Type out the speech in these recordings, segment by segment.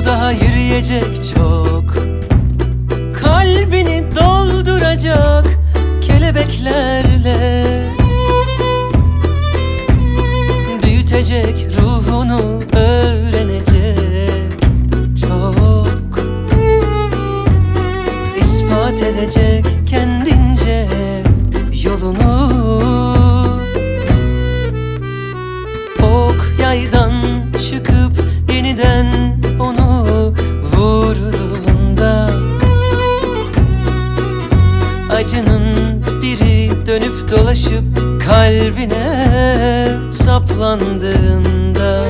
büyütecek çok. Kalbini dolduracak kelebeklerle. Büyütecek ruhunu öğrenecek çok. İspat edecek kendince yolunu. Ok yaydan çıkıp dolaşıp kalbine saplandığında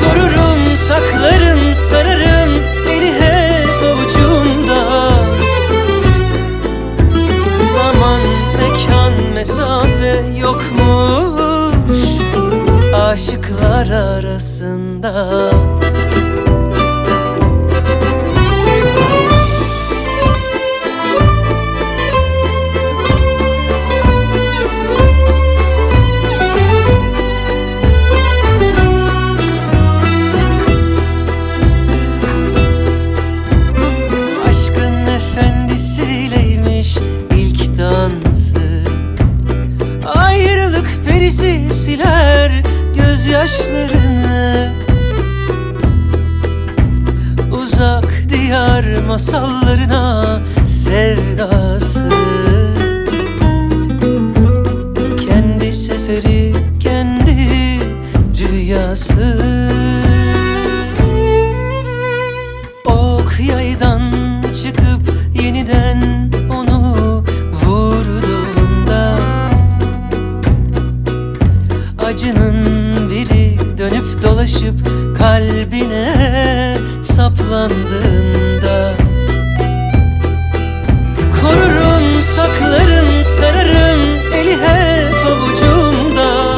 Korurum, saklarım, sararım Eli hep avucumda Zaman, mekan, mesafe yokmuş Aşıklar arasında gözyaşlarını Uzak diyar masallarına sevdası. Kendi seferi, kendi rüyası. Ok yaydan çıkıp yeniden onu vurduğunda Acının dolaşıp kalbine saplandığında Korurum, saklarım, sararım eli hep avucumda.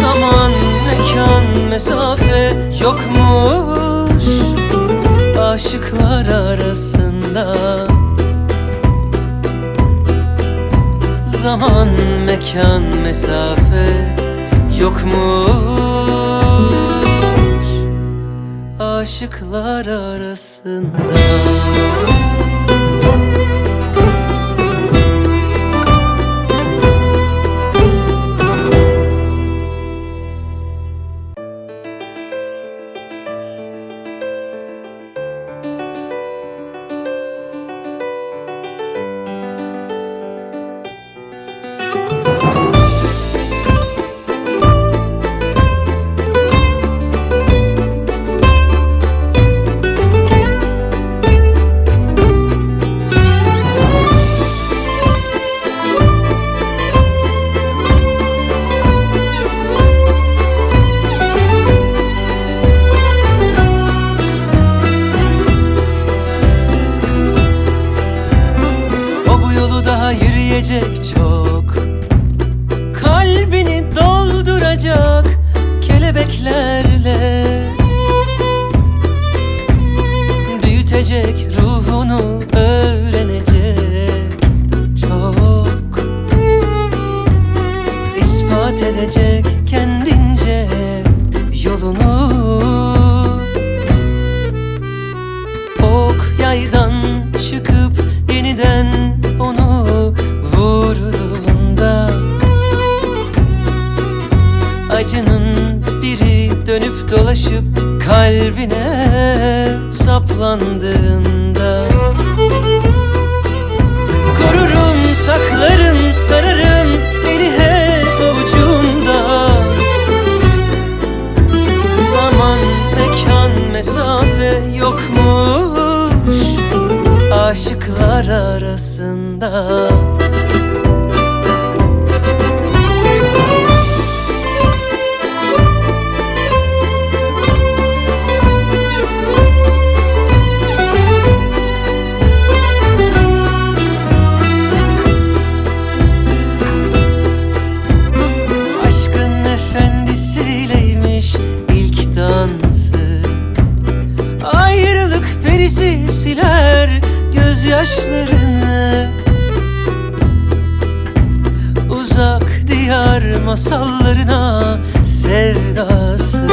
Zaman, mekan, mesafe yokmuş Aşıklar arasında. Zaman, mekan, mesafe yokmuş Aşıklar arasında yürüyecek çok. Kalbini dolduracak kelebeklerle. Büyütecek ruhunu öğrenecek çok. İspat edecek kendince yolunu. Ok yaydan çıkıp yeniden dönüp dolaşıp kalbine saplandığında Korurum, saklarım, sararım eli hep avucumda Zaman, mekan, mesafe yokmuş Aşıklar arasında gözyaşlarını Uzak diyar masallarına sevdası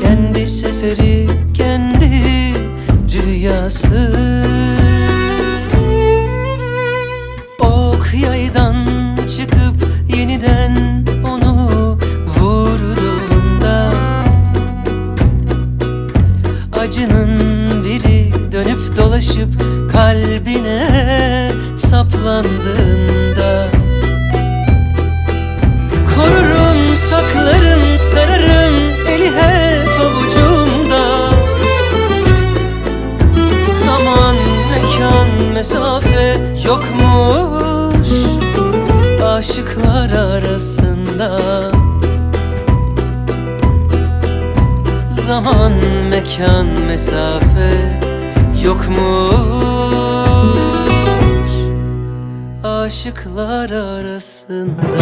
Kendi seferi, kendi dünyası Ok yaydan çıkıp yeniden onu vurduğunda Acının dolaşıp kalbine saplandığında Korurum, saklarım, sararım eli hep avucumda. Zaman, mekan, mesafe yokmuş Aşıklar arasında. Zaman, mekan, mesafe yokmuş Aşıklar arasında